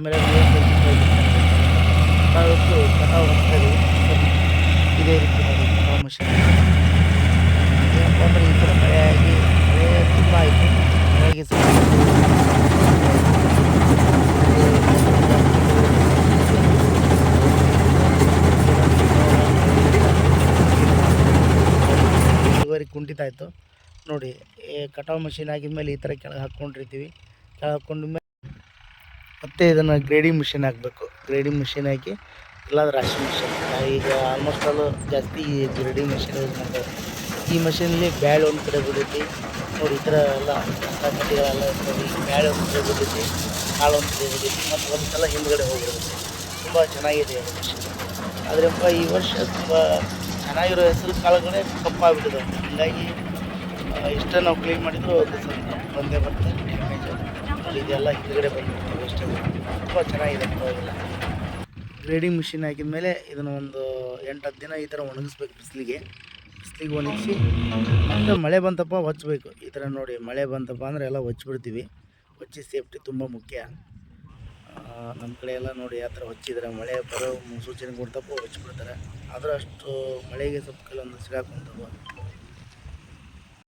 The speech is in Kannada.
ಆದಮೇಲೆ ಕಟಾವ್ ಕಟಾವು ಹೋಗ್ತಾ ಇದೀವಿ ಇದೇ ರೀತಿ ನೋಡಿ ಕಟಾವು ಮಷೀನ್ ಏನಪ್ಪ ಅಂದರೆ ಈ ಥರ ಮಳೆಯಾಗಿ, ಮಳೆ ತುಂಬ ಆಯಿತು. ಸ್ವಲ್ಪ ಇಳುವರಿ ಕುಂಠಿತ ಆಯಿತು. ನೋಡಿ ಕಟಾವು ಮಷೀನ್ ಆಗಿದ್ಮೇಲೆ ಈ ಥರ ಕೆಳಗೆ ಹಾಕ್ಕೊಂಡಿರ್ತೀವಿ. ಕೆಳಗೆ ಹಾಕ್ಕೊಂಡ ಮೇಲೆ ಮತ್ತೆ ಇದನ್ನು ಗ್ರೇಡಿಂಗ್ ಮಿಷಿನ್ ಹಾಕಬೇಕು. ಗ್ರೇಡಿಂಗ್ ಮಿಷಿನ್ ಹಾಕಿ ಇಲ್ಲಾಂದ್ರೆ ರಾಶಿ ಮಿಷಿನ್ ಈಗ ಆಲ್ಮೋಸ್ಟ್ ಆಲ್ ಜಾಸ್ತಿ ಗ್ರೇಡಿಂಗ್ ಮಿಷಿನ್ ಯೂಸ್ ಮಾಡ್ತಾರೆ ಈ ಮಷೀನಲ್ಲಿ ಬ್ಯಾಳೆ ಒಂದು ಕಡೆ ಬಿಡುತ್ತೆ. ನೋಡಿ, ಈ ಥರ ಎಲ್ಲ ಕಡ್ಡಿಗಳೆಲ್ಲ ಇರ್ತವೆ. ಬ್ಯಾಳೆ ಒಂದು ಕಡೆ ಬಿಡುತ್ತೆ. ಕಾಳು ಒಂದು ಕಡೆ ಬಿಡುತ್ತೆ. ಮತ್ತು ಒಂದು ಸಲ ಹಿಂದ್ಗಡೆ ಹೋಗಿರುತ್ತೆ ತುಂಬ ಚೆನ್ನಾಗಿದೆ ಅದು ಮಿಷಿನ್ ಆದ್ರಪ್ಪ ಈ ವರ್ಷ ತುಂಬ ಚೆನ್ನಾಗಿರೋ ಹೆಸರು ಕಾಳುಗಳೇ ಕಪ್ಪಾಗ್ಬಿಟ್ಟಿದೆ. ಹೀಗಾಗಿ ಇಷ್ಟ ನಾವು ಕ್ಲೀನ್ ಮಾಡಿದ್ರು ಅದು ಸ್ವಲ್ಪ ಬಂದೇ ನೋಡಿ ಇದೆಲ್ಲ ಹಿಂದ್ಗಡೆ ಬಂದ್ಬಿಡ್ತವೆ ಇಷ್ಟ ತುಂಬ ಚೆನ್ನಾಗಿದೆ ಗ್ರೇಡಿಂಗ್ ಮಿಷಿನ್ ಹಾಕಿದ ಮೇಲೆ ಇದನ್ನು ಒಂದು ಎಂಟು ಹತ್ತು ದಿನ ಈ ಥರ ಒಣಗಿಸ್ಬೇಕು ಬಿಸಿಲಿಗೆ. ಬಿಸಿಲಿಗೆ ಒಣಗಿಸಿ, ಮತ್ತು ಮಳೆ ಬಂತಪ್ಪ ಹೊಚ್ಚಬೇಕು ಈ ಥರ ನೋಡಿ, ಮಳೆ ಬಂತಪ್ಪ ಅಂದರೆ ಎಲ್ಲ ಹೊಚ್ಬಿಡ್ತೀವಿ. ಹೊಚ್ಚಿ ಸೇಫ್ಟಿ ತುಂಬ ಮುಖ್ಯ. ನಮ್ಮ ಕಡೆ ಎಲ್ಲ ನೋಡಿ ಯಾವ ಥರ ಹೊಚ್ಚಿದ್ರೆ. ಮಳೆ ಬರೋ ಮುನ್ಸೂಚನೆ ಕೊಡ್ತಪ್ಪ ಹೊಚ್ಚಿಬಿಡ್ತಾರೆ ಆದರೂ ಅಷ್ಟು ಮಳೆಗೆ ಸ್ವಲ್ಪ ಕೆಲವೊಂದು ಸಿಗಾಕೊಂತವ